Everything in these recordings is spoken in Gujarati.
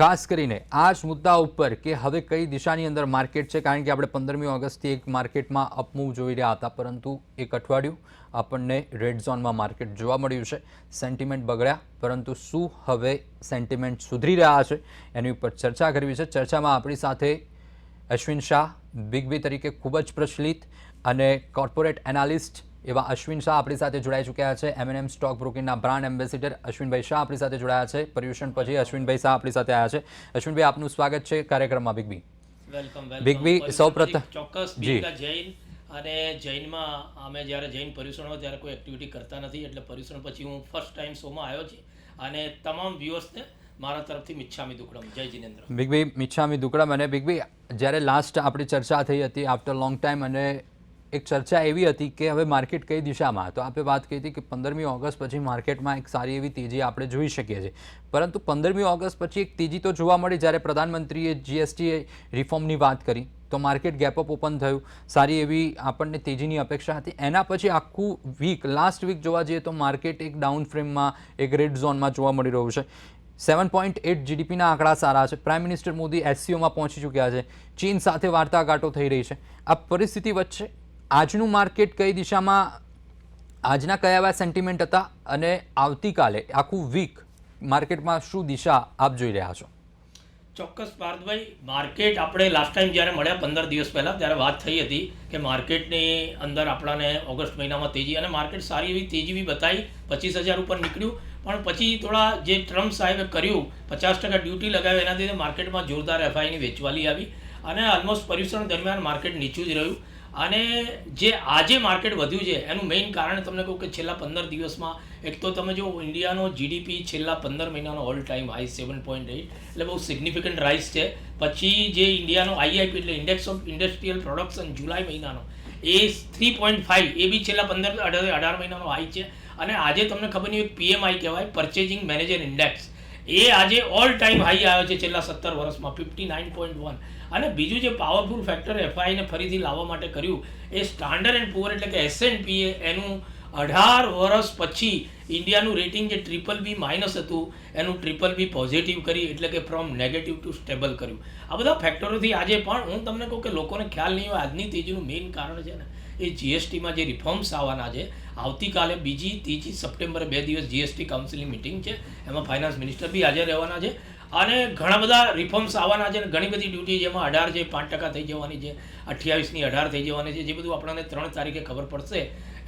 ખાસ કરીને આ જ મુદ્દા ઉપર કે હવે કઈ દિશાની અંદર માર્કેટ છે? કારણ કે આપણે પંદરમી ઓગસ્ટથી એક માર્કેટમાં અપમૂવ જોઈ રહ્યા હતા, પરંતુ એક અઠવાડિયું આપણને રેડ ઝોનમાં માર્કેટ જોવા મળ્યું છે. સેન્ટિમેન્ટ બગડ્યા, પરંતુ શું હવે સેન્ટિમેન્ટ સુધરી રહ્યા છે? એની ઉપર ચર્ચા કરવી છે. ચર્ચામાં આપણી સાથે અશ્વિન શાહ બિગ બી તરીકે ખૂબ જ પ્રચલિત અને કોર્પોરેટ એનાલિસ્ટ એવા અશ્વિન શાહ આપણી સાથે જોડાઈ ચૂક્યા છે. એમએનએમ સ્ટોક બ્રોકિંગના બ્રાન્ડ એમ્બેસિડર અશ્વિનભાઈ શાહ આપણી સાથે જોડાયા છે. પર્યુષણ પછી અશ્વિનભાઈ શાહ આપણી સાથે આવ્યા છે. અશ્વિનભાઈ આપનું સ્વાગત છે કાર્યક્રમમાં બિગ બી વેલકમ વેલકમ સૌપ્રથમ- ચોક્કસ જૈન અને જૈનમાં અમે જ્યારે જૈન પર્યુષણ હોય ત્યારે કોઈ એક્ટિવિટી કરતા નથી. એટલે પર્યુષણ પછી હું ફર્સ્ટ ટાઈમ શોમાં આવ્યો છું. અને તમામ વ્યુઅર્સને મારા તરફથી મિચ્છામી દુકડમ. જય જિનેન્દ્ર. બિગ બી મિચ્છામી દુકડમ. અને બિગ બી જ્યારે લાસ્ટ આપણી ચર્ચા થઈ હતી આફ્ટર લોંગ ટાઈમ અને એક ચર્ચા એવી હતી કે હવે માર્કેટ કઈ દિશામાં? તો આપણે વાત કરી હતી કે પંદરમી ઓગસ્ટ પછી માર્કેટમાં એક સારી એવી તેજી આપણે જોઈ શકીએ છીએ. પરંતુ પંદરમી ઓગસ્ટ પછી એક તેજી તો જોવા મળી જ્યારે પ્રધાનમંત્રીએ જીએસટી રિફોર્મની વાત કરી, તો માર્કેટ ગેપઅપ ઓપન થયું. સારી એવી આપણને તેજીની અપેક્ષા હતી. એના પછી આખું વીક લાસ્ટ વીક જોવા જઈએ તો માર્કેટ એક ડાઉન ફ્રેમમાં એક રેડ ઝોનમાં જોવા મળી રહ્યું છે. સેવન પોઈન્ટ એટ જીડીપીના આંકડા સારા છે. પ્રાઇમ મિનિસ્ટર મોદી એસસીઓમાં પહોંચી ચૂક્યા છે. ચીન સાથે વાર્તાઘાટો થઈ રહી છે. આ પરિસ્થિતિ વચ્ચે આજનું માર્કેટ કઈ દિશામાં આજના કયા એવા સેન્ટિમેન્ટ હતા અને આવતીકાલે, આખું વીક માર્કેટમાં શું દિશા આપ જોઈ રહ્યા છો? ચોક્કસ પાર્થભાઈ, માર્કેટ આપણે લાસ્ટ ટાઈમ જ્યારે મળ્યા પંદર દિવસ પહેલાં, ત્યારે વાત થઈ હતી કે માર્કેટની અંદર આપણાને ઓગસ્ટ મહિનામાં તેજી અને માર્કેટ સારી એવી તેજી બી બતાવી પચીસ હજાર ઉપર નીકળ્યું. પણ પછી થોડા જે ટ્રમ્પ સાહેબે કર્યું, પચાસ ટકા ડ્યુટી લગાવી એનાથી માર્કેટમાં જોરદાર એફઆઈની વેચવાલી આવી અને ઓલમોસ્ટ પર્યુષણ દરમિયાન માર્કેટ નીચું જ રહ્યું. અને જે આજે માર્કેટ વધ્યું છે, એનું મેઇન કારણ તમને કહું કે છેલ્લા પંદર દિવસમાં, એક તો તમે જો ઇન્ડિયાનો જીડીપી છેલ્લા પંદર મહિનાનો all time high seven point eight એટલે બહુ સિગ્નિફિકન્ટ રાઇઝ છે. પછી જે ઇન્ડિયાનો આઈઆઈપી એટલે ઇન્ડેક્સ ઓફ ઇન્ડસ્ટ્રીયલ પ્રોડક્શન જુલાઈ મહિનાનો, એ થ્રી પોઈન્ટ ફાઇવ એ બી છેલ્લા પંદર, અઢાર મહિનાનો હાઈ છે. અને આજે તમને ખબર નહીં પીએમઆઈ કહેવાય પરચેજિંગ મેનેજર ઇન્ડેક્સ એ આજે ઓલ ટાઈમ હાઈ આવ્યો છે છેલ્લા સત્તર વર્ષમાં ફિફ્ટી નાઇન પોઈન્ટ વન અને બીજું જે પાવરફુલ ફેક્ટર એફઆઈને ફરીથી લાવવા માટે કર્યું, એ સ્ટાન્ડર્ડ એન્ડ પુઅર એટલે કે એસએનપીએ એનું અઢાર વર્ષ પછી ઇન્ડિયાનું રેટિંગ જે ટ્રિપલ બી માઇનસ હતું, એનું ટ્રિપલ બી પોઝિટિવ કરી, એટલે કે ફ્રોમ નેગેટિવ ટુ સ્ટેબલ કર્યું. આ બધા ફેક્ટરોથી આજે પણ હું તમને કહું કે લોકોને ખ્યાલ નહીં હોય, આજની તેજીનું મેઇન કારણ છે ને, એ જીએસટીમાં જે રિફોર્મ્સ આવવાના છે આવતીકાલે બીજી ત્રીજી સપ્ટેમ્બરે બે દિવસ જીએસટી કાઉન્સિલની મિટિંગ છે. એમાં ફાઇનાન્સ મિનિસ્ટર બી હાજર રહેવાના છે. અને ઘણા બધા રિફોર્મ્સ આવવાના છે અને ઘણી બધી ડ્યુટી જેમાં અઢાર છે, પાંચ ટકા થઈ જવાની છે. અઠ્યાવીસની અઢાર થઈ જવાની છે. જે બધું આપણને ત્રણ તારીખે ખબર પડશે.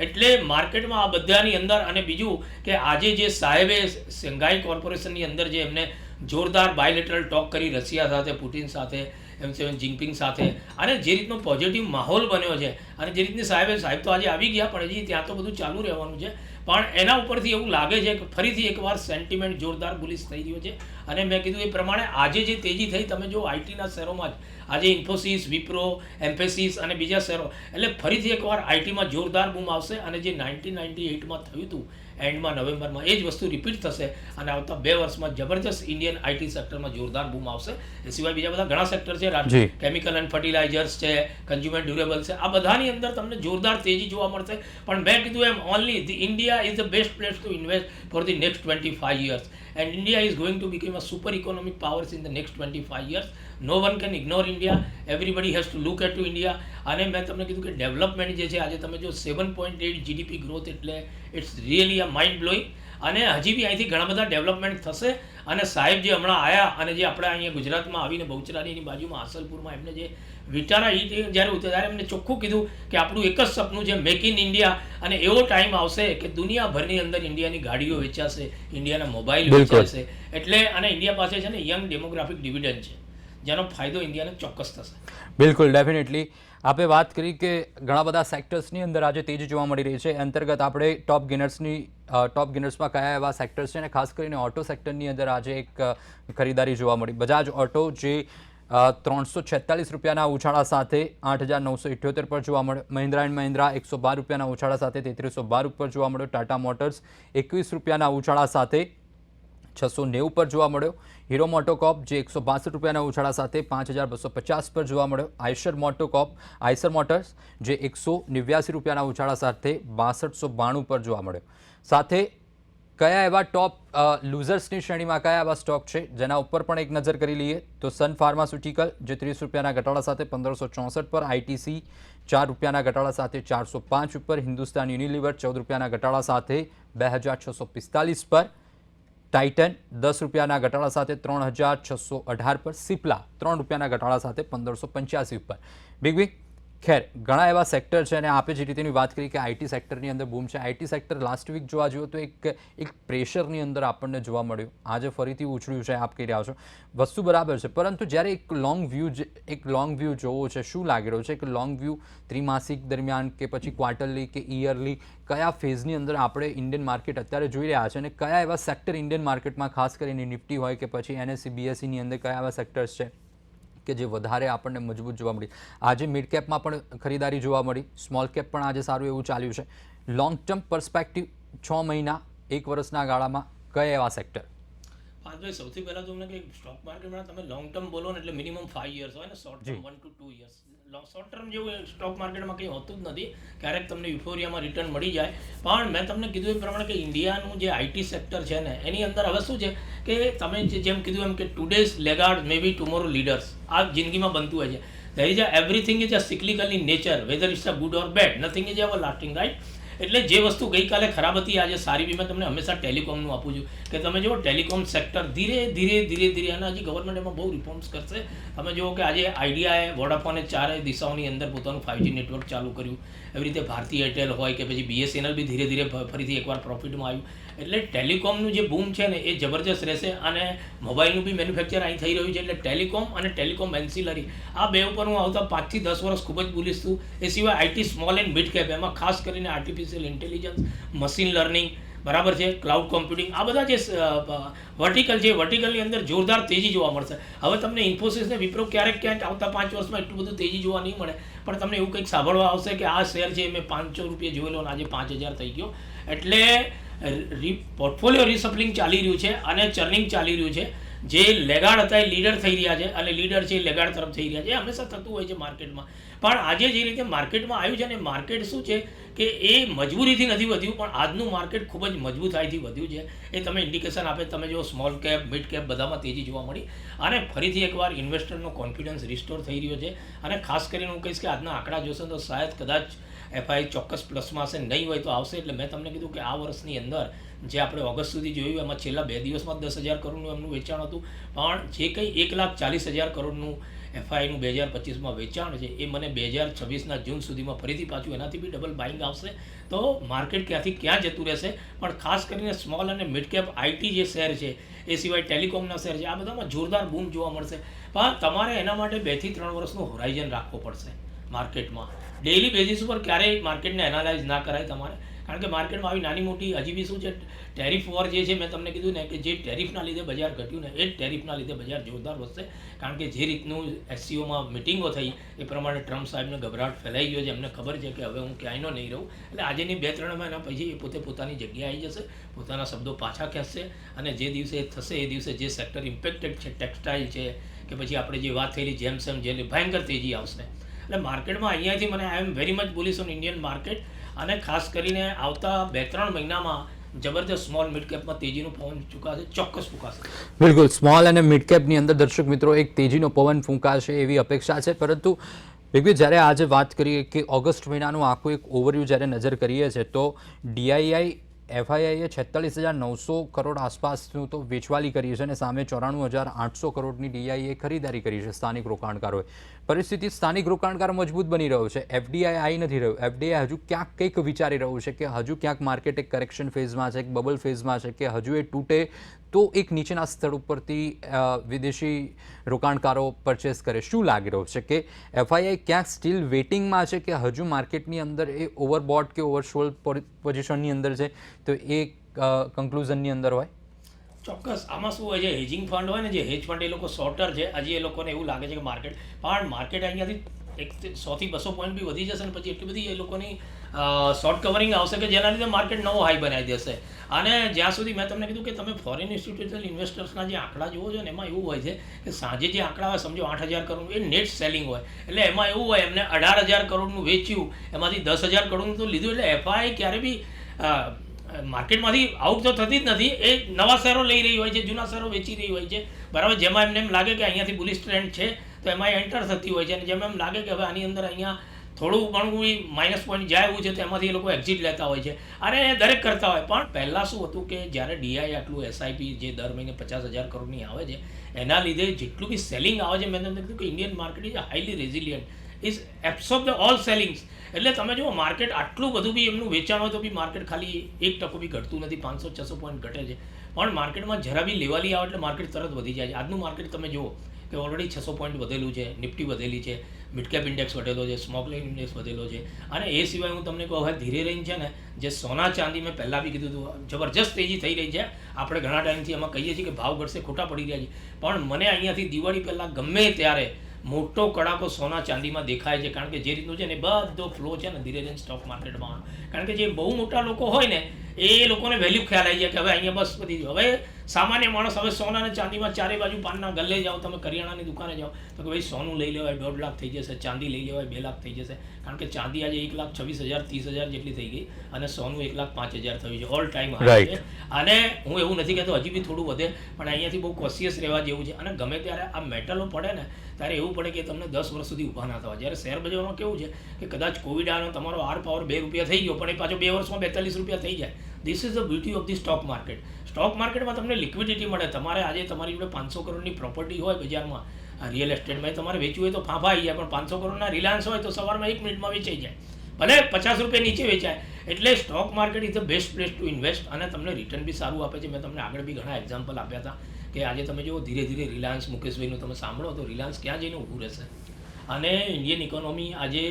એટલે માર્કેટમાં આ બધાની અંદર અને બીજું કે આજે જે સાહેબે શંઘાઈ કોર્પોરેશનની અંદર જે એમને જોરદાર બાયલેટરલ ટોક કરી, રશિયા સાથે પુટિન સાથે એમ સેવન જિંગપિંગ સાથે. અને જે રીતનો પોઝિટિવ માહોલ બન્યો છે, અને જે રીતની સાહેબે સાહેબ તો આજે આવી ગયા, પણ હજી ત્યાં તો બધું ચાલુ રહેવાનું છે. પણ એના ઉપરથી એવું લાગે છે કે ફરીથી એકવાર સેન્ટિમેન્ટ જોરદાર બુલિશ થઈ ગયો છે. અને મેં કીધું એ પ્રમાણે આજે જે તેજી થઈ તમે જો આઈટીના શહેરોમાં જ આજે ઇન્ફોસિસ વિપ્રો એમ્ફેસિસ અને બીજા શહેરો એટલે ફરીથી એકવાર આઈટીમાં જોરદાર બૂમ આવશે અને જે નાઇન્ટીન નાઇન્ટી એઇટમાં થયું હતું એન્ડમાં નવેમ્બરમાં એ જ વસ્તુ રિપીટ થશે અને આવતા બે વર્ષમાં જબરજસ્ત ઇન્ડિયન આઈટી સેક્ટરમાં જોરદાર બૂમ આવશે. એ સિવાય બીજા બધા ઘણા સેક્ટર છે. કેમિકલ એન્ડ ફર્ટિલાઇઝર્સ છે કન્ઝ્યુમર ડ્યુરેબલ છે આ બધાની અંદર તમને જોરદાર તેજી જોવા મળશે. પણ મેં કીધું એમ only the India is the best place to invest for the next twenty five years and India is going to become a super economic powers in the twenty five years no one can ignore India everybody has to look at to India અને મેં તમને કીધું કે ડેવલપમેન્ટ જે છે, આજે તમે જો seven point eight GDP growth એટલે it's really a mind blowing અને હજી બી અહીંથી ઘણા બધા ડેવલપમેન્ટ થશે. અને સાહેબ જે હમણાં આવ્યા અને જે આપણે અહીંયા ગુજરાતમાં આવીને બહુચરાની બાજુમાં હાસલપુરમાં એમને જે વિચારા ઈ જ્યારે ઉતર્યા ત્યારે એમને ચોખ્ખું કીધું કે આપણું એક જ સપનું છે મેક ઇન ઇન્ડિયા અને એવો ટાઈમ આવશે કે દુનિયાભરની અંદર ઇન્ડિયાની ગાડીઓ વેચાશે ઇન્ડિયાના મોબાઈલ વેચાશે. એટલે અને ઇન્ડિયા પાસે છે ને યંગ ડેમોગ્રાફિક ડિવિડન્ડ છે. જેનો ફાયદો ઇન્ડિયાને ચોક્કસ થશે. બિલકુલ ડેફિનેટલી આપે વાત કરી કે ઘણા બધા સેક્ટર્સની અંદર આજે તેજી જોવા મળી રહી છે. અંતર્ગત આપણે ટોપ ગેનર્સની ટોપ ગેનર્સમાં કયા એવા સેક્ટર્સ છે અને ખાસ કરીને ઓટો સેક્ટરની અંદર આજે એક ખરીદારી જોવા મળી. બજાજ ઓટો જે ત્રણસો છેતાલીસ રૂપિયાના ઉછાળા સાથે આઠ હજાર નવસો ઇઠ્યોતેર પર જોવા મળ્યો. મહિન્દ્રા એન્ડ મહિન્દ્રા એકસો બાર રૂપિયાના ઉછાળા સાથે તેત્રીસો બાર ઉપર જોવા મળ્યો. ટાટા મોટર્સ એકવીસ રૂપિયાના ઉછાળા સાથે છસો નેવું પર જોવા મળ્યો. હીરો મોટોકોપ જે એકસો બાસઠ રૂપિયાના ઉછાળા સાથે પાંચ હજાર બસો પચાસ પર જોવા મળ્યો. આયસર મોટોકોપ આયસર મોટર્સ જે એકસો નેવ્યાસી રૂપિયાના ઉછાળા સાથે બાસઠસો બાણું પર જોવા મળ્યો. સાથે કયા એવા ટોપ લૂઝર્સની શ્રેણીમાં કયા એવા સ્ટોક છે? જેના ઉપર પણ એક નજર કરી લઈએ તો સન ફાર્માસ્યુટિકલ જે ત્રીસ રૂપિયાના ઘટાડા સાથે પંદરસો ચોસઠ પર, આઈટીસી ચાર રૂપિયાના ઘટાડા સાથે ચારસો પાંચ ઉપર, હિન્દુસ્તાન યુનિલિવર ચૌદ રૂપિયાના ઘટાડા સાથે બે હજાર છસો પિસ્તાલીસ પર ટાઇટન દસ રૂપિયાના ઘટાડા સાથે ત્રણ હજાર છસો અઢાર પર, સિપ્લા ત્રણ રૂપિયાના ઘટાડા સાથે પંદરસો પંચ્યાસી ઉપર. Big big? ખેર, ઘણા એવા સેક્ટર છે અને આપે જે રીતેની વાત કરી કે આઈટી સેક્ટરની અંદર બૂમ છે. આઈટી સેક્ટર લાસ્ટ વીક જોવા જોઈએ તો એક એક પ્રેશરની અંદર આપણને જોવા મળ્યું. આજે ફરીથી ઉછળ્યું છે, આપ કહી રહ્યા છો. વસ્તુ બરાબર છે, પરંતુ જ્યારે એક લોંગ વ્યૂ એક લોંગ વ્યૂ જોવો છે, શું લાગી રહ્યો છે? કે લોંગ વ્યૂ ત્રિમાસિક દરમિયાન કે પછી ક્વાર્ટરલી કે ઇયરલી કયા ફેઝની અંદર આપણે ઇન્ડિયન માર્કેટ અત્યારે જોઈ રહ્યા છે અને કયા એવા સેક્ટર ઇન્ડિયન માર્કેટમાં ખાસ કરીને નિફ્ટી હોય કે પછી એનએસસી બીએસસીની અંદર કયા એવા સેક્ટર્સ છે? કે જે વધારે આપણને મજબૂત જોવા મળી. આજે મિડ કેપમાં પણ ખરીદારી જોવા મળી. સ્મોલ કેપ પણ આજે સારું એવું ચાલ્યું છે. લોંગ ટર્મ પર્સપેક્ટિવ છ મહિના એક વર્ષના ગાળામાં કયા એવા સેક્ટર ભાઈ સૌથી પહેલાં તો તમને કે સ્ટોક માર્કેટમાં તમે લોંગ ટર્મ બોલો ને એટલે મિનિમમ ફાઈવ યર્સ હોય ને short term one two two years short term જેવું સ્ટોક માર્કેટમાં કંઈ હોતું જ નથી. ક્યારેક તમને યુફોરિયામાં રિટર્ન મળી જાય. પણ મેં તમને કીધું એ પ્રમાણે કે ઇન્ડિયાનું જે આઈટી સેક્ટર છે ને, એની અંદર હવે શું છે કે તમે જેમ કીધું એમ કે today's laggard may be tomorrow leaders આ જિંદગીમાં બનતું હોય છે. There is a everything is a cyclical in nature whether it's a good or bad nothing is ever lasting right? એટલે જે વસ્તુ ગઈકાલે ખરાબ હતી, આજે સારી બી મેં તમને હંમેશા ટેલિકોમનું આપું છું કે તમે જુઓ, ટેલિકોમ સેક્ટર ધીરે ધીરે ધીરે ધીરે અને હજી ગવર્મેન્ટ એમાં બહુ રિફોર્મ્સ કરશે. તમે જુઓ કે આજે આઈડિયાએ વોડાફોને ચારે દિશાઓની અંદર પોતાનું ફાઇવજી નેટવર્ક ચાલુ કર્યું. એવી રીતે ભારતીય એરટેલ હોય કે પછી બીએસએનએલ બી ધીરે ધીરે ફરીથી એકવાર પ્રોફિટમાં આવ્યું. એટલે ટેલિકોમનું જે બૂમ છે ને, એ જબરજસ્ત રહેશે અને મોબાઈલનું બી મેન્યુફેક્ચર અહીં થઈ રહ્યું છે એટલે ટેલિકોમ અને ટેલિકોમ એન્સિલરી. આ બે ઉપર હું આવતા પાંચથી દસ વર્ષ ખૂબ જ બોલીશ છું. એ સિવાય IT small and mid cap એમાં ખાસ કરીને આર્ટિફિશિયલ ઇન્ટેલિજન્સ મશીન લર્નિંગ બરાબર છે ક્લાઉડ કોમ્પ્યુટિંગ આ બધા જે વર્ટિકલ છે વર્ટિકલની અંદર જોરદાર તેજી જોવા મળશે. હવે તમને ઇન્ફોસિસને વિપ્રો ક્યારેક ક્યાંક આવતા પાંચ વર્ષમાં એટલું બધું તેજી જોવા નહીં મળે. પણ તમને એવું કંઈક સાંભળવા આવશે કે આ શેર છે મેં પાંચસો રૂપિયા જોયેલો અને આજે પાંચ હજાર થઈ ગયો. એટલે રી પોર્ટફોલિયો રિસપ્લિંગ ચાલી રહ્યું છે અને ચર્નિંગ ચાલી રહ્યું છે. જે લેગાડ હતા એ લીડર થઈ રહ્યા છે અને લીડર છે એ લેગાડ તરફ થઈ રહ્યા છે. એ હંમેશા થતું હોય છે માર્કેટમાં પણ આજે જે રીતે માર્કેટમાં આવ્યું છે ને માર્કેટ શું છે કે એ મજબૂરીથી નથી વધ્યું, પણ આજનું માર્કેટ ખૂબ જ મજબૂતાઈથી વધ્યું છે. એ તમે ઇન્ડિકેશન આપે, તમે જો સ્મોલ કેપ મિડ કેપ બધામાં તેજી જોવા મળી. અને ફરીથી એકવાર ઇન્વેસ્ટરનો કોન્ફિડન્સ રિસ્ટોર થઈ રહ્યો છે. અને ખાસ કરીને હું કહીશ કે આજના આંકડા જોશો તો શાયદ કદાચ એફઆઈ ચોક્કસ પ્લસમાં હશે, નહીં હોય તો આવશે. એટલે મેં તમને કીધું કે આ વર્ષની અંદર જે આપણે ઓગસ્ટ સુધી જોયું, એમાં છેલ્લા બે દિવસમાં દસ હજાર કરોડનું એમનું વેચાણ હતું. પણ જે કંઈ એક લાખ ચાલીસ હજાર કરોડનું એફઆઈનું બે હજાર પચીસમાં વેચાણ છે, એ મને બે હજાર છવ્વીસના જૂન સુધીમાં ફરીથી પાછું એનાથી બી ડબલ બાઇંગ આવશે. તો માર્કેટ ક્યાંથી ક્યાં જતું રહેશે? પણ ખાસ કરીને સ્મોલ અને મિડ કેપ આઈટી જે શેર છે, એ સિવાય ટેલિકોમના શેર છે, આ બધામાં જોરદાર બૂમ જોવા મળશે. પણ તમારે એના માટે બેથી ત્રણ વર્ષનું હોરાઇઝન રાખવો પડશે. માર્કેટમાં. ડેઇલી બેઝિસ ઉપર ક્યારેય માર્કેટને એનાલાઇઝ ના કરાય તમારે. કારણ કે માર્કેટમાં આવી નાની મોટી હજી બી શું છે ટેરિફ વોર જે છે, મેં તમને કીધું ને કે જે ટેરિફના લીધે બજાર ઘટ્યું ને, એ જ ટેરિફના લીધે બજાર જોરદાર વધશે. કારણ કે જે રીતનું એસસીઓમાં મિટિંગો થઈ, એ પ્રમાણે ટ્રમ્પ સાહેબને ગભરાટ ફેલાઈ ગયો છે. એમને ખબર છે કે હવે હું ક્યાંયનો નહીં રહું. એટલે આજેની બે, ત્રણ મહિના પછી એ પોતે પોતાની જગ્યાએ આવી જશે, પોતાના શબ્દો પાછા ખેંચશે અને જે દિવસે થશે, એ દિવસે જે સેક્ટર ઇમ્પેક્ટેડ છે ટેક્સટાઇલ છે, કે પછી આપણે જે વાત થયેલી જેમસેમ જે ભયંકર તેજી આવશે. એટલે માર્કેટમાં અહીંયાથી મને I am very much bullish on Indian market અને ખાસ કરીને આવતા બે ત્રણ મહિનામાં જબરજસ્ત સ્મોલ મિડ કેપમાં તેજીનું પવન ચૂકાશે ચોક્કસ ફૂંકાશે. બિલકુલ સ્મોલ અને મિડ કેપની અંદર દર્શક મિત્રો એક તેજીનો પવન ફૂંકાશે એવી અપેક્ષા છે. પરંતુ બિગબી જ્યારે આજે વાત કરીએ કે ઓગસ્ટ મહિનાનું આખું એક ઓવરવ્યૂ જ્યારે નજર કરીએ છીએ, તો ડીઆઈઆઈ એફઆઈઆઈએ છેતાલીસ હજાર નવસો કરોડ આસપાસનું તો વેચવાલી કરી છે અને સામે ચોરાણું હજાર આઠસો કરોડની ડીઆઈએ ખરીદારી કરી છે સ્થાનિક રોકાણકારોએ. પરિસ્થિતિ સ્થાનિક રોકાણકાર મજબૂત બની રહ્યો છે. એફડીઆઈ આવી નથી રહ્યું. એફડીઆઈ હજુ ક્યાંક કંઈક વિચારી રહ્યું છે કે હજુ ક્યાંક માર્કેટ એક કરેક્શન ફેઝમાં છે, એક બબલ ફેઝમાં છે કે હજુ એ તૂટે તો એક નીચેના સ્થળ ઉપરથી વિદેશી રોકાણકારો પરચેસ કરે. શું લાગી રહ્યું છે કે એફઆઈઆઈ ક્યાંક સ્ટીલ વેઇટિંગમાં છે કે હજુ માર્કેટની અંદર એ ઓવરબોટ કે ઓવરસોલ્ડ પોઝિશનની અંદર છે? તો એ કન્ક્લુઝનની અંદર હોય? ચોક્કસ. આમાં શું હોય છે? હેજિંગ ફંડ હોય ને જે હેજ ફંડ એ લોકો શોર્ટર છે. હજી એ લોકોને એવું લાગે છે કે માર્કેટ પણ માર્કેટ અહીંયાથી એક સોથી બસો પોઈન્ટ બી વધી જશે ને પછી એટલી બધી એ લોકોની શોર્ટ કવરિંગ આવશે કે જેના લીધે માર્કેટ નવો હાઈ બનાવી દેશે. અને જ્યાં સુધી મેં તમને કીધું કે તમે ફોરેન ઇન્સ્ટિટ્યુશનલ ઇન્વેસ્ટર્સના જે આંકડા જુઓ છો ને, એમાં એવું હોય છે કે સાંજે જે આંકડા હોય સમજો આઠ હજાર કરોડ એ નેટ સેલિંગ હોય. એટલે એમાં એવું હોય, એમને અઢાર હજાર કરોડનું વેચ્યું, એમાંથી દસ હજાર કરોડનું તો લીધું, એટલે એફઆઈ ક્યારે બી માર્કેટમાંથી આઉટ તો થતી જ નથી, એ નવા શેરો લઈ રહી હોય છે, જૂના શેરો વેચી રહી હોય છે. બરાબર, જેમાં એમને એમ લાગે કે અહીંયાથી બુલિશ ટ્રેન્ડ છે, તો એમાં એન્ટર થતી હોય છે. અને જેમાં એમ લાગે કે હવે આની અંદર અહીંયા થોડું ઘણું માઇનસ પોઈન્ટ જાય એવું છે તો એમાંથી એ લોકો એક્ઝિટ લેતા હોય છે. અને દરેક કરતા હોય. પણ પહેલાં શું હતું કે જ્યારે ડીઆઈ આટલું એસઆઈપી જે દર મહિને પચાસ હજાર કરોડની આવે છે, એના લીધે જેટલું બી સેલિંગ આવે છે, મેં તમને કીધું કે Indian market is highly resilient is absorb the all sellings એટલે તમે જુઓ માર્કેટ આટલું બધું બી એમનું વેચાણ હોય તો બી માર્કેટ ખાલી એક ટકો બી ઘટતું નથી, પાંચસો, છસો પોઈન્ટ ઘટે છે. પણ માર્કેટમાં જરા બી લેવાલી આવે એટલે માર્કેટ તરત વધી જાય છે. આજનું માર્કેટ તમે જુઓ કે ઓલરેડી છસો પોઈન્ટ વધેલું છે નિફ્ટી વધેલી છે. મિડ કેપ ઇન્ડેક્સ વધેલો છે સ્મોકલિંગ ઇન્ડેક્સ વધેલો છે. અને એ સિવાય હું તમને કહું હવે ધીરે રહીને છે ને, જે સોના ચાંદી મેં પહેલાં બી કીધું હતું, જબરજસ્ત તેજી થઈ રહી છે. આપણે ઘણા ટાઈમથી એમાં કહીએ છીએ કે ભાવ ઘટશે, ખોટા પડી રહ્યા છે. પણ મને અહીંયાથી દિવાળી પહેલાં ગમે ત્યારે મોટો કડાકો સોના ચાંદીમાં દેખાય છે કારણ કે જે રીતનું છે ને એ બધો ફ્લો છે ને ધીરે ધીરે સ્ટોક માર્કેટમાં કારણ કે જે બહુ મોટા લોકો હોય ને એ લોકોને વેલ્યુ ખ્યાલ આવી જાય કે હવે અહીંયા બસ બધી હવે સામાન્ય માણસ હવે સોના અને ચાંદીમાં ચારે બાજુ પાનના ગલ્લે જાઓ તમે કરિયાણાની દુકાને જાઓ તો કે ભાઈ સોનું લઈ લેવાય દોઢ લાખ થઈ જશે ચાંદી લઈ લેવાય બે લાખ થઈ જશે. કારણ કે ચાંદી આજે એક લાખ છવ્વીસ હજાર ત્રીસ હજાર જેટલી થઈ ગઈ અને સોનું એક લાખ પાંચ હજાર થયું છે. ઓલ ટાઈમ છે. અને હું એવું નથી કહેતો હજી બી થોડું વધે પણ અહીંયાથી બહુ કોશિયસ રહેવા જેવું છે. અને ગમે ત્યારે આ મેટલો પડે ને ત્યારે એવું પડે કે તમને દસ વર્ષ સુધી ઊભા ના થવા. જ્યારે શેર બજારમાં કેવું છે કે કદાચ કોવિડ આનો તમારો આર પાવર બે રૂપિયા થઈ ગયો, પણ એ પાછો બે વર્ષમાં બેતાલીસ રૂપિયા થઈ જાય. This is the beauty of the stock market stock માર્કેટમાં તમને લિક્વિડિટી મળે. તમારે આજે તમારી જોડે પાંચસો કરોડની પ્રોપર્ટી હોય બજારમાં રિયલ એસ્ટેટમાં તમારે વેચવું હોય તો ફાંફા આવી જાય, પણ પાંચસો કરોડના રિલાયન્સ હોય તો સવારમાં એક મિનિટમાં વેચાઈ જાય. ભલે પચાસ રૂપિયા નીચે વેચાય, એટલે stock market is the best place to invest અને તમને રિટર્ન બી સારું આપે છે. મેં તમને આગળ બી ઘણા એક્ઝામ્પલ આપ્યા હતા. કે આજે તમે જુઓ, ધીરે ધીરે રિલાયન્સ મુકેશભાઈનું તમે સાંભળો તો રિલાયન્સ ક્યાં જઈને ઊભું રહેશે? અને ઇન્ડિયન ઇકોનોમી આજે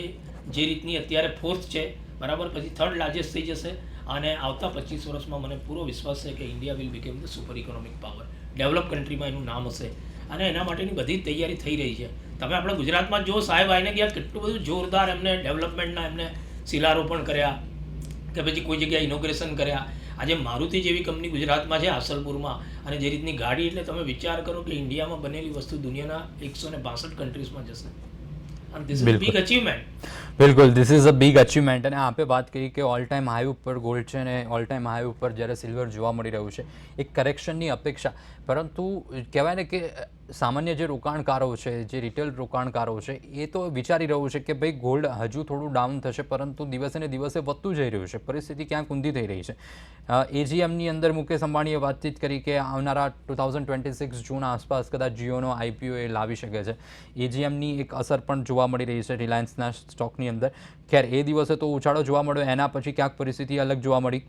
જે રીતની અત્યારે ફોર્થ છે, બરાબર? પછી થર્ડ લાર્જેસ્ટ થઈ જશે અને આવતા પચીસ વર્ષમાં મને પૂરો વિશ્વાસ છે કે India will become the super economic power develop કન્ટ્રીમાં એનું નામ હશે. અને એના માટેની બધી જ તૈયારી થઈ રહી છે. તમે આપણા ગુજરાતમાં જો સાહેબ આવીને ગયા કેટલું બધું જોરદાર એમને ડેવલપમેન્ટના એમને શિલારોપણ કર્યા, કે પછી કોઈ જગ્યાએ ઇનોગ્રેશન કર્યા આજે મારુતિ જેવી કંપની ગુજરાતમાં છે આસલપુરમાં. અને જે રીતની ગાડી એટલે તમે વિચાર કરો કે ઇન્ડિયામાં બનેલી વસ્તુ દુનિયાના એકસો ને બાસઠ કન્ટ્રીઝમાં જશે. અને ધીસ બિગ અચીવમેન્ટ બિલકુલ this is a big achievement અને આપે વાત કરી કે ઓલ ટાઈમ હાઈ ઉપર ગોલ્ડ છે અને ઓલ ટાઈમ હાઈ ઉપર જ્યારે સિલ્વર જોવા મળી રહ્યું છે એક કરેક્શનની અપેક્ષા. પરંતુ કહેવાય ને કે સામાન્ય જે રોકાણકારો છે, જે રિટેલ રોકાણકારો છે, એ તો વિચારી રહ્યું છે કે ભાઈ ગોલ્ડ હજુ થોડું ડાઉન થશે, પરંતુ દિવસે ને દિવસે વધતું જઈ રહ્યું છે. પરિસ્થિતિ ક્યાંક ઊંધી થઈ રહી છે. એજીએમની અંદર મુકેશ અંબાણીએ વાતચીત કરી કે આવનારા two thousand twenty six June આસપાસ કદાચ જીઓનો આઈપીઓ એ લાવી શકે છે. એજીએમની એક અસર પણ જોવા મળી રહી છે રિલાયન્સના સ્ટોકની અંદર. ખેર, એ દિવસે તો ઉછાળો જોવા મળ્યો, એના પછી ક્યાંક પરિસ્થિતિ અલગ જોવા મળી.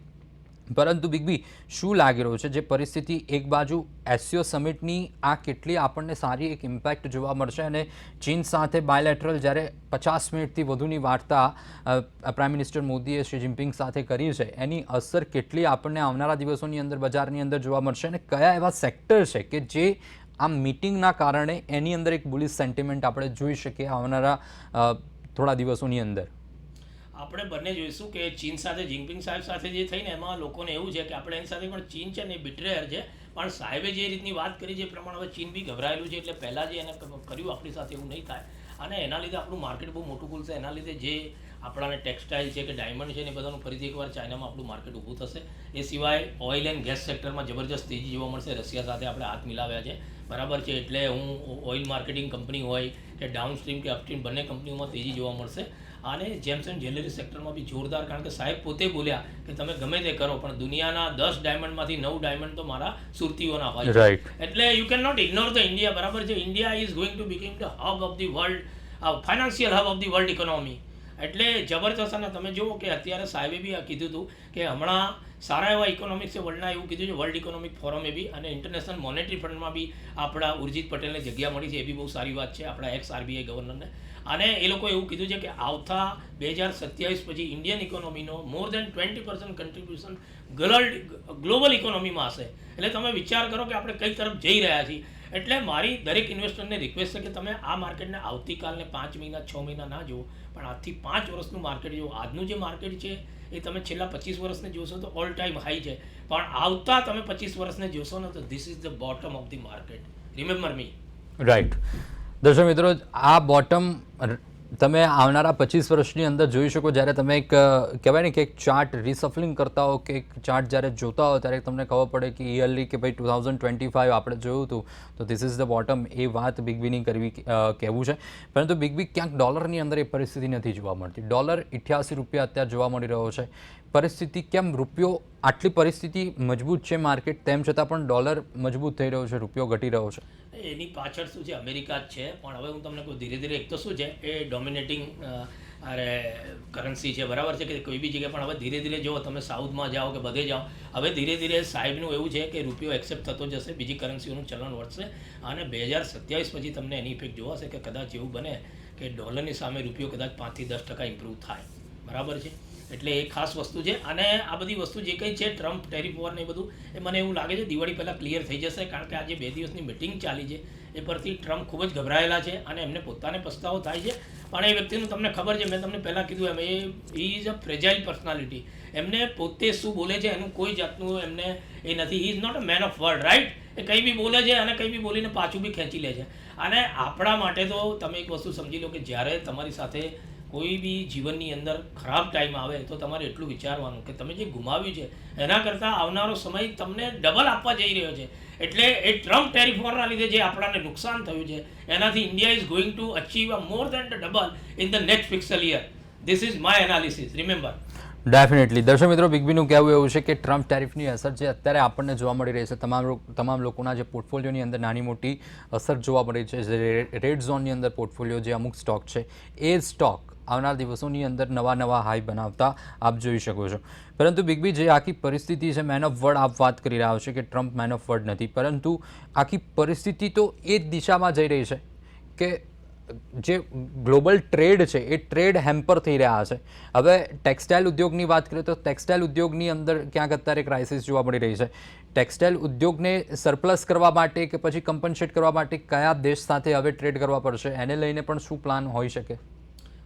પરંતુ બિગ બી શું લાગી રહ્યું છે જે પરિસ્થિતિ એક બાજુ એસસીઓ સમિટની આ કેટલી આપણને સારી એક ઇમ્પેક્ટ જોવા મળશે અને ચીન સાથે બાયલેટરલ જ્યારે પચાસ મિનિટથી વધુની વાર્તા પ્રાઇમ મિનિસ્ટર મોદીએ શી જિનપિંગ સાથે કરી છે, એની અસર કેટલી આપણને આવનારા દિવસોની અંદર, બજારની અંદર જોવા મળશે અને કયા એવા સેક્ટર છે કે જે આ મિટિંગના કારણે એની અંદર એક બુલિશ સેન્ટિમેન્ટ આપણે જોઈ શકીએ આવનારા થોડા દિવસોની અંદર. આપણે બંને જોઈશું કે ચીન સાથે જિનપિંગ સાહેબ સાથે જે થઈને એમાં લોકોને એવું છે કે આપણે એની સાથે પણ ચીન છે ને બિટ્રેયર છે. પણ સાહેબે જે રીતની વાત કરી એ પ્રમાણે હવે ચીન બી ગભરાયેલું છે એટલે પહેલાં જે એને કર્યું આપણી સાથે એવું નહીં થાય. અને એના લીધે આપણું માર્કેટ બહુ મોટું ખુલશે. એના લીધે જે આપણાને ટેક્સટાઇલ છે કે ડાયમંડ છે ને બધાનું ફરીથી એકવાર ચાઇનામાં આપણું માર્કેટ ઊભું થશે. એ સિવાય ઓઇલ એન્ડ ગેસ સેક્ટરમાં જબરજસ્ત તેજી જોવા મળશે. રશિયા સાથે આપણે હાથ મિલાવ્યા છે. બરાબર છે. એટલે હું ઓઇલ માર્કેટિંગ કંપની હોય કે ડાઉનસ્ટ્રીમ કે અપસ્ટ્રીમ બંને કંપનીઓમાં તેજી જોવા મળશે. અને જેમ્સ એન્ડ જ્વેલરી સેક્ટરમાં બી જોરદાર કારણ કે સાહેબ પોતે બોલ્યા કે તમે ગમે તે કરો પણ દુનિયાના દસ ડાયમંડમાંથી નવ ડાયમંડ તો મારા સુરતીઓના હોય. એટલે you can not ignore the India બરાબર છે? India is going to become the hub of the world financial hub of the world economy એટલે જબરજસ્ત અને તમે જુઓ કે અત્યારે સાહેબે બી આ કીધું હતું કે હમણાં સારા એવા ઇકોનોમિક્સ વર્લ્ડના એવું કીધું છે વર્લ્ડ ઇકોનોમિક ફોરમે બી અને ઇન્ટરનેશનલ મોનેટરી ફંડમાં બી આપણા ઉર્જિત પટેલને જગ્યા મળી છે, એ બી બહુ સારી વાત છે, આપણા એક્સ આરબીઆઈ ગવર્નરને અને એ લોકો એવું કીધું છે કે આવતા બે હજાર સત્યાવીસ પછી Indian ઇકોનોમીનો more than twenty percent contribution global global ઇકોનોમીમાં હશે. એટલે તમે વિચાર કરો કે આપણે કઈ તરફ જઈ રહ્યા છીએ. એટલે મારી દરેક ઇન્વેસ્ટરને રિક્વેસ્ટ છે કે તમે આ માર્કેટને આવતીકાલને પાંચ મહિના, છ મહિના ના જુઓ. પણ આજથી પાંચ વર્ષનું માર્કેટ જુઓ. આજનું જે માર્કેટ છે, એ તમે છેલ્લા પચીસ વર્ષને જોશો તો ઓલ ટાઈમ હાઈ છે. પણ આવતા તમે પચીસ વર્ષને જોશો ને તો this is the bottom of the market remember me right દર્શક મિત્રો, આ બોટમ તમે આવનારા પચીસ વર્ષની અંદર જોઈ શકો, જ્યારે તમે એક કહેવાય ને કે એક ચાર્ટ રિસફલિંગ કરતા હો કે એક ચાર્ટ જ્યારે જોતા હો, ત્યારે તમને ખબર પડે કે યરલી કે ભાઈ ટુ થાઉઝન્ડ ટ્વેન્ટી ફાઇવ આપણે જોયું હતું. તો ધીસ ઇઝ ધ બોટમ એ વાત બિગ બીની કરવી કહેવું છે. પરંતુ બિગ બી ક્યાંક ડોલરની અંદર એ પરિસ્થિતિ નથી જોવા મળતી. ડોલર ઇઠ્યાસી રૂપિયા અત્યારે જોવા મળી રહ્યો છે. પરિસ્થિતિ કેમ? રૂપિયો આટલી પરિસ્થિતિ મજબૂત છે માર્કેટ, તેમ છતાં પણ ડોલર મજબૂત થઈ રહ્યો છે, રૂપિયો ઘટી રહ્યો છે. એની પાછળ શું છે? અમેરિકા જ છે. પણ હવે હું તમને કહું, ધીરે ધીરે એક તો શું છે? એ ડોમિનેટિંગ અરે કરન્સી છે. બરાબર છે કે કોઈ બી જગ્યાએ? પણ હવે ધીરે ધીરે જો તમે સાઉથમાં જાઓ કે બધે જાઓ, હવે ધીરે ધીરે સાહેબનું એવું છે કે રૂપિયો એક્સેપ્ટ થતો જશે, બીજી કરન્સીઓનું ચલણ વધશે. અને બે હજાર સત્યાવીસ પછી તમને એની ઇફેક્ટ જોવાશે કે કદાચ એવું બને કે ડોલરની સામે રૂપિયો કદાચ પાંચથી દસ ટકા ઇમ્પ્રૂવ થાય. બરાબર છે? એટલે એ ખાસ વસ્તુ છે. અને આ બધી વસ્તુ જે કંઈ છે ટ્રમ્પ ટેરિફ વોર ને એ બધું, એ મને એવું લાગે છે, દિવાળી પહેલાં ક્લિયર થઈ જશે, કારણ કે આજે બે દિવસની મિટિંગ ચાલી છે. એ પરથી ટ્રમ્પ ખૂબ જ ગભરાયેલા છે અને એમને પોતાને પસ્તાવો થાય છે. પણ એ વ્યક્તિનું તમને ખબર છે, મેં તમને પહેલાં કીધું એમ, એ ઇઝ અ ફ્રેજાઇલ પર્સનાલિટી એમને પોતે શું બોલે છે, એનું કોઈ જાતનું એમને એ નથી. Is not a man of word right એ કંઈ બી બોલે છે અને કંઈ બી બોલીને પાછું બી ખેંચી લે છે. અને આપણા માટે તો તમે એક વસ્તુ સમજી લો કે જ્યારે તમારી સાથે કોઈ બી જીવનની અંદર ખરાબ ટાઈમ આવે તો તમારે એટલું વિચારવાનું કે તમે જે ગુમાવ્યું છે, એના કરતાં આવનારો સમય તમને ડબલ આપવા જઈ રહ્યો છે. એટલે એ ટ્રમ્પ ટેરિફ લીધે જે આપણાને નુકસાન થયું છે, એનાથી India is going to achieve a more than double in the next fiscal year this is my analysis remember definitely દર્શક મિત્રો બિગ બીનું કહેવું એવું છે કે ટ્રમ્પ ટેરિફની અસર જે અત્યારે આપણને જોવા મળી રહી છે. તમામ તમામ લોકોના જે પોર્ટફોલિયોની અંદર નાની મોટી અસર જોવા મળી છે. રેડ ઝોનની અંદર પોર્ટફોલિયો જે અમુક સ્ટોક છે, એ સ્ટોક આવનાર દિવસોની અંદર નવા નવા હાઈ બનાવતા આપ જોઈ શકો છો. પરંતુ બિગ બી જે આખી પરિસ્થિતિ છે મેન ઓફ વર્ડ આપ વાત કરી રહ્યા છો કે ટ્રમ્પ મેન ઓફ વર્ડ નથી. પરંતુ આખી પરિસ્થિતિ તો એ જ દિશામાં જઈ રહી છે કે જે ગ્લોબલ ટ્રેડ છે, એ ટ્રેડ હેમ્પર થઈ રહ્યા છે. હવે ટેક્સટાઇલ ઉદ્યોગની વાત કરીએ તો ટેક્સટાઇલ ઉદ્યોગની અંદર ક્યાંક અત્યારે ક્રાઇસિસ જોવા મળી રહી છે. ટેક્સટાઇલ ઉદ્યોગને સરપ્લસ કરવા માટે કે પછી કમ્પન્સેટ કરવા માટે કયા દેશ સાથે હવે ટ્રેડ કરવા પડશે, એને લઈને પણ શું પ્લાન હોઈ શકે?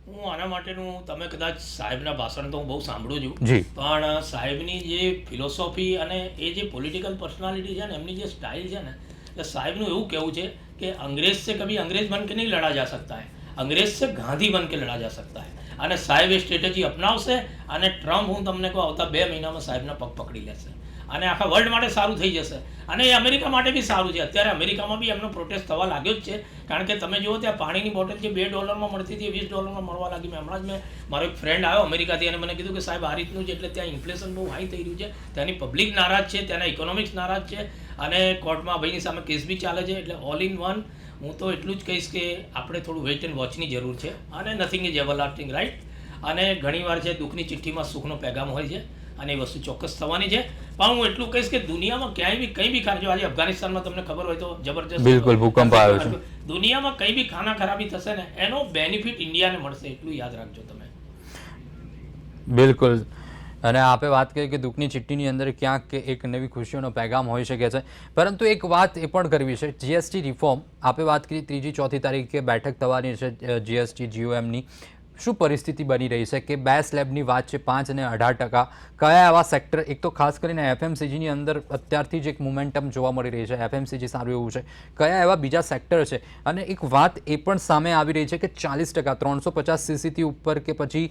હું આના માટેનું તમે કદાચ સાહેબના ભાષણ તો હું બહુ સાંભળું છું. પણ સાહેબની જે ફિલોસોફી અને એ જે પોલિટિકલ પર્સનાલિટી છે ને એમની જે સ્ટાઇલ છે ને એટલે સાહેબનું એવું કહેવું છે કે અંગ્રેજ છે કભી અંગ્રેજ બન કે નહીં લડા જા સકતા હૈ. અંગ્રેજ છે ગાંધી બન કે લડા જા સકતા હૈ. અને સાહેબ એ સ્ટ્રેટેજી અપનાવશે અને ટ્રમ્પ હું તમને કહું, આવતા બે મહિનામાં સાહેબના પગ પકડી લેશે. અને આખા વર્લ્ડ માટે સારું થઈ જશે. અને એ અમેરિકા માટે બી સારું છે. અત્યારે અમેરિકામાં બી એમનો પ્રોટેસ્ટ થવા લાગ્યો જ છે. કારણ કે તમે જુઓ ત્યાં પાણીની બોટલ જે બે ડોલરમાં મળતી હતી વીસ ડોલરમાં મળવા લાગી. મેં હમણાં જ મેં, મારો એક ફ્રેન્ડ આવ્યો અમેરિકાથી અને મને કીધું કે સાહેબ આ રીતનું છે એટલે ત્યાં ઇન્ફ્લેશન બહુ હાઈ થઈ રહ્યું છે. ત્યાંની પબ્લિક નારાજ છે, ત્યાંના ઇકોનોમિક્સ નારાજ છે. અને કોર્ટમાં ભાઈની સામે કેસ બી ચાલે છે. એટલે ઓલ ઇન વન હું તો એટલું જ કહીશ કે આપણે થોડું વેઇટ એન્ડ વોચની જરૂર છે અને nothing is ever lasting right અને ઘણીવાર છે દુઃખની ચિઠ્ઠીમાં સુખનો પેગામ હોય છે અને એ વસ્તુ ચોક્કસ થવાની છે. પણ હું એટલું કહીશ કે દુનિયામાં ક્યાંય બી કંઈ બી ખાજો આજે અફઘાનિસ્તાનમાં તમને ખબર હોય તો જબરજસ્ત બિલકુલ, ભૂકંપ આવ્યો છે. દુનિયામાં કંઈ બી ખાના ખરાબી થશે ને એનો બેનિફિટ ઇન્ડિયાને મળશે એટલું યાદ રાખજો તમે. બિલકુલ. અને આપે વાત કરી કે દુઃખની ચિઠ્ઠીની અંદર ક્યાંક એક નવી ખુશીઓનો પેગામ હોઈ શકે છે. પરંતુ એક વાત એ પણ કરવી છે. જીએસટી રિફોર્મ આપે વાત કરી ત્રીજી ચોથી તારીખે બેઠક થવાની છે જીએસટી જીઓએમની શું પરિસ્થિતિ બની રહી છે? કે બે સ્લેબની વાત છે, પાંચ અને અઢાર ટકા. કયા એવા સેક્ટર એક તો ખાસ કરીને એફએમસીજીની અંદર અત્યારથી જ એક મોમેન્ટમ જોવા મળી રહી છે. એફએમસીજી સારું એવું છે. કયા એવા બીજા સેક્ટર છે? અને એક વાત એ પણ સામે આવી રહી છે કે ચાલીસ ટકા, ત્રણસો પચાસ સીસીથી ઉપર કે પછી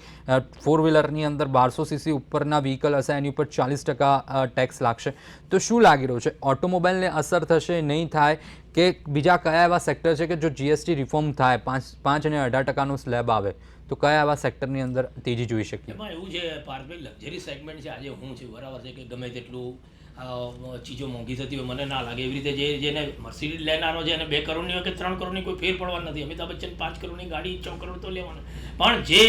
ફોર વ્હીલરની અંદર બારસો સીસી ઉપરના વ્હીકલ હશે, એની ઉપર ચાલીસ ટકા ટેક્સ લાગશે. તો શું લાગી રહ્યું છે? ઓટોમોબાઈલને અસર થશે, નહીં થાય? કે બીજા કયા એવા સેક્ટર છે કે જો જીએસટી રિફોર્મ થાય, પાંચ પાંચ અને અઢાર ટકાનો સ્લેબ આવે, તો કયા એવા સેક્ટરની અંદર તેજી જોઈ શકીએ? એમાં એવું છે પાર્થભાઈ લક્ઝરી સેગમેન્ટ છે, આજે હું છું, બરાબર છે કે ગમે તેટલું ચીજો મોંઘી થતી હોય, મને ના લાગે. એવી રીતે જે, જેને મર્સિડીઝ લેનારો છે, એને બે કરોડની હોય કે ત્રણ કરોડની કોઈ ફેર પડવા નથી. અમિતાભ બચ્ચન પાંચ કરોડની ગાડી, છ કરોડ તો લેવાનો. પણ જે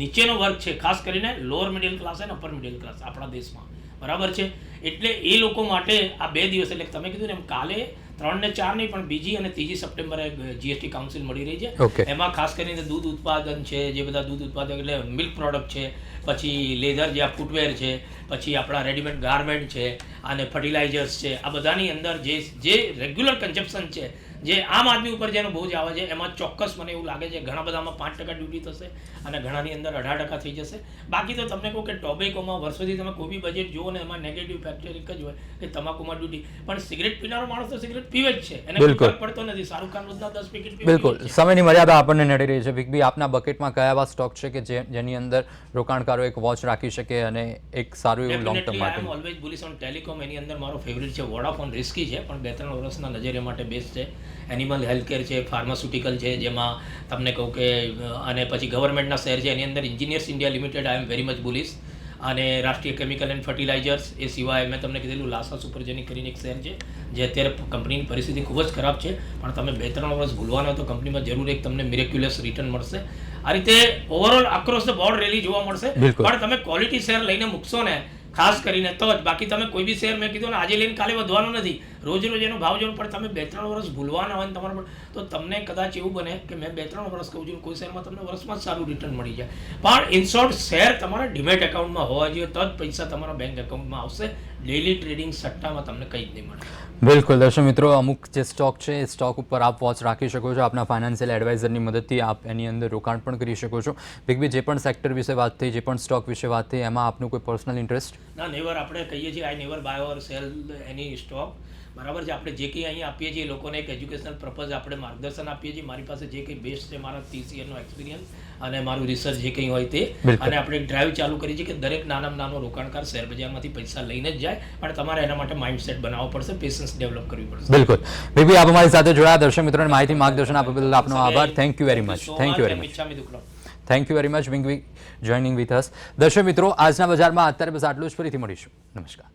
નીચેનો વર્ગ છે, ખાસ કરીને લોઅર મિડલ ક્લાસ અને અપર મિડલ ક્લાસ આપણા દેશમાં. બરાબર છે? એટલે એ લોકો માટે આ બે દિવસ, એટલે તમે કીધું ને એમ, કાલે ત્રણ ને ચાર નહીં પણ બીજી અને ત્રીજી સપ્ટેમ્બરે જીએસટી કાઉન્સિલ મળી રહી છે. એમાં ખાસ કરીને દૂધ ઉત્પાદન છે જે બધા દૂધ ઉત્પાદક એટલે મિલ્ક પ્રોડક્ટ છે પછી લેધર જે આ ફૂટવેર છે પછી આપણા રેડીમેડ ગાર્મેન્ટ છે અને ફર્ટિલાઇઝર્સ છે આ બધાની અંદર જે જે રેગ્યુલર કન્ઝપ્શન છે જે આમ આદમી ઉપર જેનો બોજ આવે છે એમાં ચોક્કસ મને એવું લાગે છે ઘણા બધામાં પાંચ ટકા ડ્યુટી થશે અને ઘણાની અંદર અઢાર ટકા થઈ જશે. બાકી તો તમને કહું કે ટોબેકોમાં વર્ષોથી તમે કોઈ બી બજેટ જુઓ ને એમાં નેગેટિવ ફેક્ટર એક જ હોય કે તમાકુમાં ડ્યુટી પણ સિગરેટ પીનારો માણસ તો સિગરેટ પીવે જ છે. એને. ફરક પડતો નથી. શાહરૂખ ખાન રોજના દસ પેકેટ બિલકુલ. જ. સમયની મર્યાદા આપણને નડી રહી છે. ભીખભી બી આપના બકેટમાં કયા એવા સ્ટોક છે કે જે જેની અંદર રોકાણકારો એક વોચ રાખી શકે અને એક સારું એવું લોંગ ટર્મ માટે? ઓલવેઝ બુલિશ ઓન ટેલિકોમ એની અંદર મારો ફેવરિટ છે વોડાફોન રિસ્કી છે પણ બે ત્રણ વર્ષના નજરે માટે બેસ્ટ છે. એનિમલ હેલ્થકેર છે ફાર્માસ્યુટિકલ છે જેમાં તમને કહું કે અને પછી ગવર્મેન્ટના શહેર છે એની અંદર engineers India limited I am very much bullish અને રાષ્ટ્રીય કેમિકલ એન્ડ ફર્ટિલાઇઝર્સ એ સિવાય મેં તમને કીધેલું લાસા સુપરજેનિક કરીને એક શેર છે જે અત્યારે કંપનીની પરિસ્થિતિ ખૂબ જ ખરાબ છે પણ તમે બે ત્રણ વર્ષ ભૂલવાના તો કંપનીમાં જરૂર એક તમને મિરેક્યુલસ રિટર્ન મળશે. આ રીતે overall across the board rally જોવા મળશે. પણ તમે ક્વોલિટી શેર લઈને મૂકશો ને ખાસ કરીને તો જ. બાકી તમે કોઈ બી શેર મેં કીધું ને આજે લઈને કાલે વધવાનો નથી. રોજ રોજ એનો ભાવ જોવો પણ તમે બે ત્રણ વર્ષ ભૂલવાના હોય ને તમારા પર તો તમને કદાચ એવું બને કે મેં બે ત્રણ વર્ષ કહું છું કોઈ શેરમાં તમને વર્ષમાં જ સારું રિટર્ન મળી જાય. પણ ઇન શોર્ટ શેર તમારા ડિમેટ એકાઉન્ટમાં હોવા જોઈએ તો જ પૈસા તમારા બેંક એકાઉન્ટમાં આવશે ડેલી ટ્રેડિંગ સટ્ટામાં તમને કંઈ જ નહીં મળે. બિલકુલ દર્શક મિત્રો અમુક જે સ્ટોક છે એ સ્ટોક ઉપર આપ વોચ રાખી શકો છો આપના ફાઇનાન્શિયલ એડવાઇઝરની મદદથી આપ એની અંદર રોકાણ પણ કરી શકો છો. બિગ બી જે પણ સેક્ટર વિશે વાત થઈ જે પણ સ્ટોક વિશે વાત થઈ એમાં આપનું કોઈ પર્સનલ ઇન્ટરેસ્ટ ના નેવર આપણે કહીએ છીએ I never buy or sell any stock બરાબર છે? આપણે જે કંઈ અહીં આપીએ છીએ એ લોકોને એક એજ્યુકેશનલ પર્પઝ આપણે માર્ગદર્શન આપીએ છીએ. મારી પાસે જે કંઈ બેસ્ટ છે મારા ટીસીએનો એક્સપિરિયન્સ અને મારું રિસર્ચ જે કંઈ હોય તે. અને આપણે ડ્રાઈવ ચાલુ કરી છે કે દરેક નાનામાં નાનો રોકાણકાર શેર બજારમાંથી પૈસા લઈને જ જાય પણ તમારે એના માટે માઇન્ડસેટ બનાવવો પડશે પેશન્સ ડેવલપ કરવી પડશે. બિલકુલ. બેબી આપ અમારી સાથે જોડાયા. દર્શક મિત્રોને માહિતી માર્ગદર્શન આપવા બદલ આપનો આભાર. Thank you very much thank you very much thank you very much being joining with us દર્શક મિત્રો આજના બજારમાં અત્યારે બસ આટલું જ. ફરીથી મળીશું. નમસ્કાર.